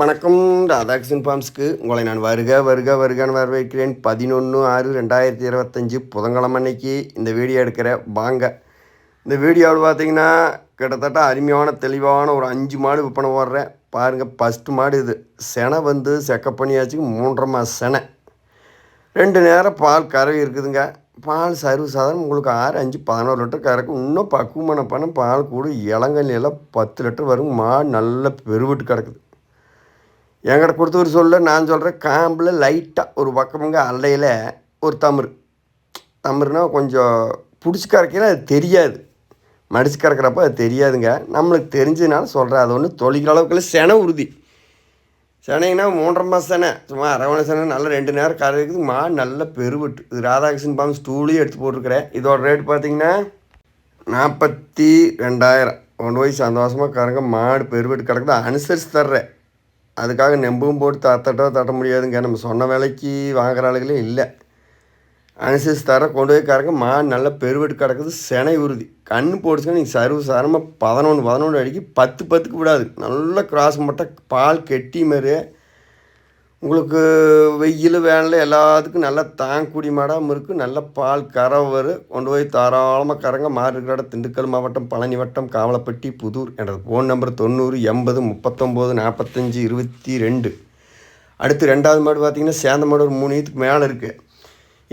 வணக்கம். ராதாகிருஷ்ணன் ஃபார்ம்ஸ்க்கு உங்களை நான் வருக வருக வருகன்னு வரவேற்கிறேன். பதினொன்று ஆறு ரெண்டாயிரத்தி இருபத்தஞ்சி புதன்கிழமை அன்னைக்கு இந்த வீடியோ எடுக்கிற வாங்க. இந்த வீடியோவில் பார்த்தீங்கன்னா கிட்டத்தட்ட அருமையான தெளிவான ஒரு அஞ்சு மாடு விற்பனை போடுறேன் பாருங்கள் ஃபஸ்ட்டு மாடு இது. செனை வந்து செக்கப் பண்ணியாச்சு மூன்றரை மாதம் செனை. ரெண்டு நேரம் பால் கறவை இருக்குதுங்க. பால் சர்வ சாதாரணம் உங்களுக்கு ஆறு அஞ்சு பதினோரு லிட்டர் கறக்கும். இன்னும் பக்குவமான பணம் பால் கூட இளங்கல்லாம் பத்து லிட்டர் வரும். மாடு நல்ல பெருவிட்டு கிடக்குது. என்கிட்ட கொடுத்தவர் சொல்ல நான் சொல்கிறேன் காம்பில் லைட்டாக ஒரு பக்கமுங்க அல்லையில் ஒரு தமிர். தமருனா கொஞ்சம் பிடிச்சி கறக்கையில் அது தெரியாது. மடிச்சு கறக்கிறப்ப அது தெரியாதுங்க. நம்மளுக்கு தெரிஞ்சதுனால சொல்கிறேன் அது ஒன்று தொழிக்கிற அளவுக்குள்ள செனை உறுதி. சென்னைனா மூன்றரை மாதம் தானே சும்மா அரவணை செனை நல்ல ரெண்டு நேரம் கறக்குது மா நல்ல பெருவிட்டு. இது ராதாகிருஷ்ணன் பாம்பு ஸ்டூலையும் எடுத்து போட்டிருக்கிறேன். இதோட ரேட் பார்த்தீங்கன்னா நாற்பத்தி ரெண்டாயிரம். கொண்டு போய் சந்தோஷமாக கறங்க மாடு பெருவிட்டு கிடக்குது. அனுசரித்து தர்றேன். அதுக்காக நெம்பும் போட்டு தட்டட்டோ தட்ட முடியாதுங்க நம்ம சொன்ன விலைக்கு வாங்குற ஆளுகளே இல்லை. அனுசரிச்சு தர கொண்டு போய் கறக்க மா நல்லா பெருவெட்டு கிடக்குது செனை உறுதி. கண் போட்டுச்சுன்னா நீங்கள் சர்வ சாரமாக பதினொன்று பதினொன்று அடிக்கி பத்து பத்துக்கு விடாது. நல்ல கிராஸ் மட்டும் பால் கெட்டி மாரி. உங்களுக்கு வெயில் வேனில் எல்லாத்துக்கும் நல்லா தாங்கக்கூடிய மாடாகவும் இருக்குது நல்ல பால் கறவை வரும் கொண்டு போய் தாராளமாக கறங்க. மாறு இருக்கிற இடம் திண்டுக்கல் மாவட்டம் பழனி வட்டம் காவலப்பட்டி புதூர் எனது ஃபோன் நம்பர் தொண்ணூறு எண்பது முப்பத்தொம்போது நாற்பத்தஞ்சு இருபத்தி ரெண்டு. அடுத்து ரெண்டாவது மாடு பார்த்தீங்கன்னா சேந்த மாடு ஒரு மூணு இதுக்கு மேலே இருக்குது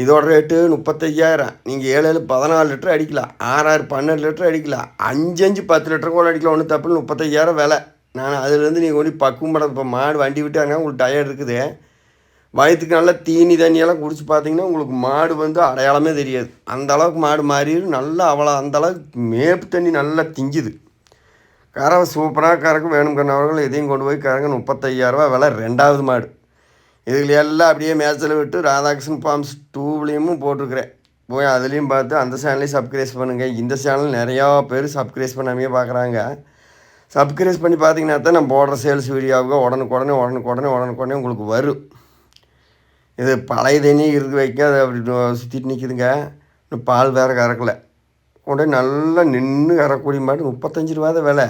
இதோட ரேட்டு முப்பத்தையாயிரம். நீங்கள் ஏழு ஏழு பதினாலு லிட்டர் அடிக்கலாம். ஆறாயிரம் பன்னெண்டு லிட்டர் அடிக்கலாம். அஞ்சு அஞ்சு பத்து லிட்டர் கூட அடிக்கலாம். ஒன்றும் தப்பு முப்பத்தையாயிரம் விலை. நான் அதுலேருந்து நீங்கள் கொண்டு பக்குவம் படம் இப்போ மாடு வண்டி விட்டாங்க உங்களுக்கு டயர்ட் இருக்குது. வயிற்றுக்கு நல்லா தீனி தண்ணியெல்லாம் குடிச்சு பார்த்தீங்கன்னா உங்களுக்கு மாடு வந்து அடையாளமே தெரியாது. அந்த அளவுக்கு மாடு மாறிடும் நல்லா அவ்வளோ அந்த அளவுக்கு மேப்பு தண்ணி நல்லா திங்குது கறவை சூப்பராக கறக்கும். கண்ணவர்கள் இதையும் கொண்டு போய் கறங்க. முப்பத்தையாயிரரூபா விலை ரெண்டாவது மாடு. இதில் எல்லாம் அப்படியே மேட்சில் விட்டு ராதாகிருஷ்ணன் ஃபார்ம்ஸ் டூவிலையும் போட்டிருக்கிறேன். போய் அதுலேயும் பார்த்து அந்த சேனலையும் சப்ஸ்கிரைஸ் பண்ணுங்கள் இந்த சேனல் நிறையா பேர் சப்ஸ்கிரைஸ் பண்ணாமையே பார்க்குறாங்க சப்ஸ்கிரைப் பண்ணி பார்த்தீங்கன்னா தான் நான் போடுற சேல்ஸ் வீடியோவுக்கு உடனுக்குடனே உடனுக்குடனே உடனுக்குடனே உங்களுக்கு வரும். இது பழைய தண்ணி இருக்கு வைக்க அது அப்படி சுற்றிட்டு நிற்கிதுங்க இன்னும் பால் வேறு கறக்கலை. உடனே நல்லா நின்று கறக்கூடிய மாட்டு முப்பத்தஞ்சு ரூபா தான் விலை.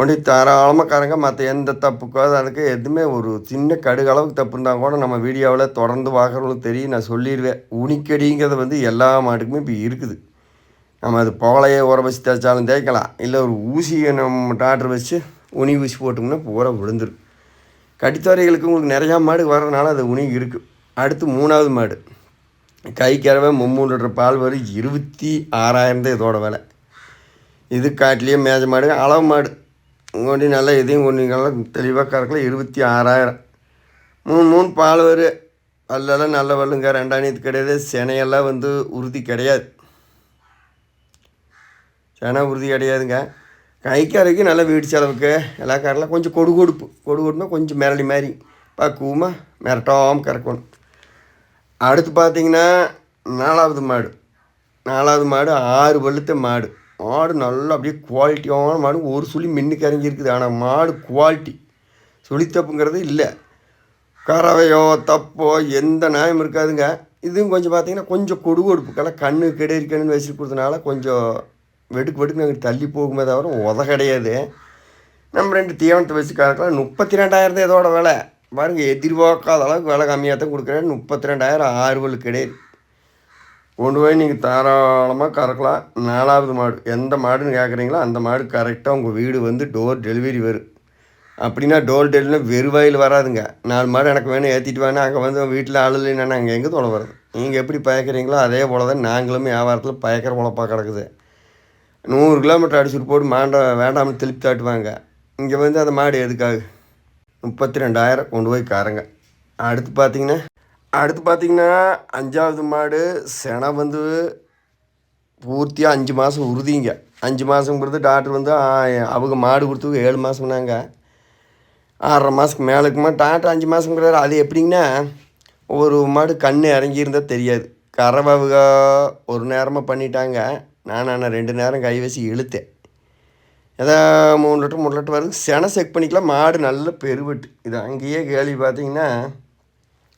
ஒண்டி தாராளமாக கறங்க. மற்ற எந்த தப்புக்கோ அதுக்கு எதுவுமே ஒரு சின்ன கடுகளவுக்கு தப்பு இருந்தால் கூட நம்ம வீடியோவில் தொடர்ந்து பார்க்குறவங்களுக்கு தெரியும். நான் சொல்லிடுவேன். உனிக்கடிங்கிறது வந்து எல்லா மாட்டுக்குமே இப்போ இருக்குது. நம்ம அது புகழையை உர வச்சு தேய்ச்சாலும் தேய்க்கலாம். இல்லை ஒரு ஊசியை நம்ம டாக்டர் வச்சு உனி ஊசி போட்டோம்னா பூரா விழுந்துடும் கடித்தவரைகளுக்கு உங்களுக்கு நிறையா மாடு வர்றதுனால அது உனி இருக்குது அடுத்து மூணாவது மாடு. கை கறவை மும்மூணு லிட்டர் பால் வரும் இருபத்தி ஆறாயிரம் தான் இதோட விலை. இது காட்டிலேயே மேஜ மாடு அளவு மாடு. கொண்டு நல்லா இதையும் கொண்டு நல்லா தெளிவாக கறக்கல இருபத்தி ஆறாயிரம். மூணு மூணு பால் வரும் பல்லெல்லாம் நல்ல வல்லுங்க ரெண்டாணியது கிடையாது. செனையெல்லாம் வந்து உறுதி கிடையாது. செனை உறுதி கிடையாதுங்க கைக்காரைக்கு நல்லா வீடு செலவுக்கு எல்லா காரெல்லாம் கொஞ்சம் கொடு கொடுப்பு. கொடு கொடுப்புனா கொஞ்சம் மிரளி மாதிரி பக்குவமாக மிரட்டாமல் கறக்கணும் அடுத்து பார்த்தீங்கன்னா நாலாவது மாடு. நாலாவது மாடு ஆறு பழுத்த மாடு. மாடு நல்லா அப்படியே குவாலிட்டியான மாடு. ஒரு சுழி மின்னு கரைஞ்சிருக்குது. ஆனால் மாடு குவாலிட்டி. சுழி தப்புங்கிறது இல்லை. கறவையோ தப்போ எந்த நியாயம் இருக்காதுங்க. இதுவும் கொஞ்சம் பார்த்தீங்கன்னா கொஞ்சம் கொடு கொடுப்புக்கெல்லாம் கண்ணு கெடேரி கண்ணுன்னு வச்சு கொடுத்தனால கொஞ்சம் வெடுக்கு வெடுக்கு நாங்கள் தள்ளி போகுமே தவிர உத கிடையாது. நம்ம ரெண்டு தீவனத்தை வச்சு கறக்கலாம் முப்பத்தி ரெண்டாயிரம் தான் இதோட விலை. பாருங்கள் எதிர்பார்க்காத அளவுக்கு விலை கம்மியாக தான் கொடுக்குறேன். முப்பத்தி ரெண்டாயிரம் ஆறுவல் கிடையாது. கொண்டு போய் நீங்கள் தாராளமாக கறக்கலாம். நாலாவது மாடு. எந்த மாடுன்னு கேட்குறீங்களோ அந்த மாடு கரெக்டாக உங்கள் வீடு வந்து டோர் டெலிவரி வரும். அப்படின்னா டோர் டெலிவரி வெறுவாயில் வராதுங்க. நாலு மாடு எனக்கு வேணும் ஏற்றிட்டு வேணும் அங்கே வந்து வீட்டில் ஆள் இல்லைன்னா அங்கே எங்கே தொலை வர்றது நீங்கள் எப்படி பயக்கிறீங்களோ அதே போல் தான் நாங்களும் வியாபாரத்தில் பயக்கிற உழப்பாக கிடக்குது. நூறு கிலோமீட்டர் அடிச்சுட்டு போட்டு மாண்ட வேண்டாம்னு திருப்பி தாட்டுவாங்க. இங்கே வந்து அந்த மாடு எதுக்காக? முப்பத்தி ரெண்டாயிரம் கொண்டு போய் காரங்க. அடுத்து பார்த்தீங்கன்னா அடுத்து பார்த்தீங்கன்னா அஞ்சாவது மாடு செனை வந்து பூர்த்தியாக அஞ்சு மாதம் உறுதிங்க. அஞ்சு மாதங்கிறது டாக்டர் வந்து அவங்க மாடு கொடுத்து ஏழு மாதம்னாங்க ஆறரை மாதத்துக்கு மேலுக்குமா? டாக்டர் அஞ்சு மாதங்கிறாரு அது எப்படிங்கன்னா ஒரு மாடு கண் இறங்கியிருந்தால் தெரியாது. கறவங்க ஒரு நேரமாக பண்ணிட்டாங்க. நான் நான் ரெண்டு நேரம் கைவசி இழுத்தேன். ஏதோ மூணு லிட்டர் மூணு லிட்டர் வருது செனை செக் பண்ணிக்கலாம். மாடு நல்ல பெருவெட்டு. இது அங்கேயே கேள்வி பார்த்தீங்கன்னா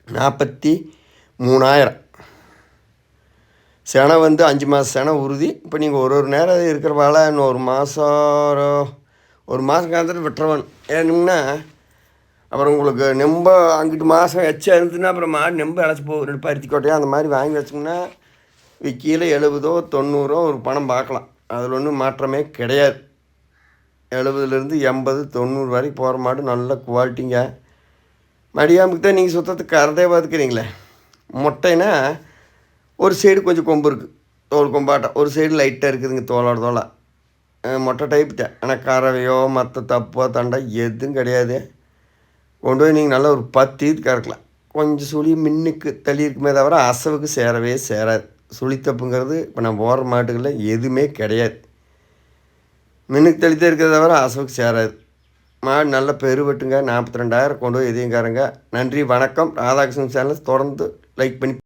நாற்பத்தி மூணாயிரம். செனை வந்து அஞ்சு மாதம் செனை உறுதி. இப்போ நீங்கள் ஒரு ஒரு நேரம் இருக்கிற வேலை இன்னும் ஒரு மாதம் ஒரு மாதம் காலத்தில் விட்டுறவன் ஏனுங்கன்னா அப்புறம் உங்களுக்கு நெம்ப அங்கிட்டு மாதம் எச்சா இருந்துச்சுன்னா அப்புறம் மாடு நெம்ப இழைச்சி போகும் ரெண்டு பருத்தி கோட்டையாக அந்த மாதிரி வாங்கி வச்சோம்னா கீழே எழுபதோ தொண்ணூறோ ஒரு பணம் பார்க்கலாம். அதில் ஒன்றும் மாற்றமே கிடையாது. எழுபதுலேருந்து எண்பது தொண்ணூறு வரைக்கும் போகிற மாடு நல்ல குவாலிட்டிங்க. மடியாமுக்கு தான் நீங்கள் சுத்தத்துக்கு கறந்தே பார்த்துக்கிறீங்களே மொட்டைனா ஒரு சைடு கொஞ்சம் கொம்பு இருக்குது தோல் கொம்பாட்டம் ஒரு சைடு லைட்டாக இருக்குதுங்க தோலோட தோலா மொட்டை டைப் தான். ஆனால் கறவையோ மற்ற தப்போ தண்டா எதுவும் கிடையாது. கொண்டு போய் நீங்கள் நல்லா ஒரு பத்து இது கறக்கலாம். கொஞ்சம் சுழி மின்னுக்கு தள்ளி இருக்குமே தவிர அசவுக்கு சேரவே சேராது. சுழித்தப்புங்கிறது இப்போ நான் போகிற மாட்டுகளில் எதுவுமே கிடையாது. மின்னுக்கு தெளித்தே இருக்கிறத தவிர அசவுக்கு சேராது. மாடு நல்ல பெருவெட்டுங்க. நாற்பத்தி ரெண்டாயிரம் கொண்டு போய் எதையும் காரங்க நன்றி வணக்கம். ராதாகிருஷ்ணன் சேனல். தொடர்ந்து லைக் பண்ணி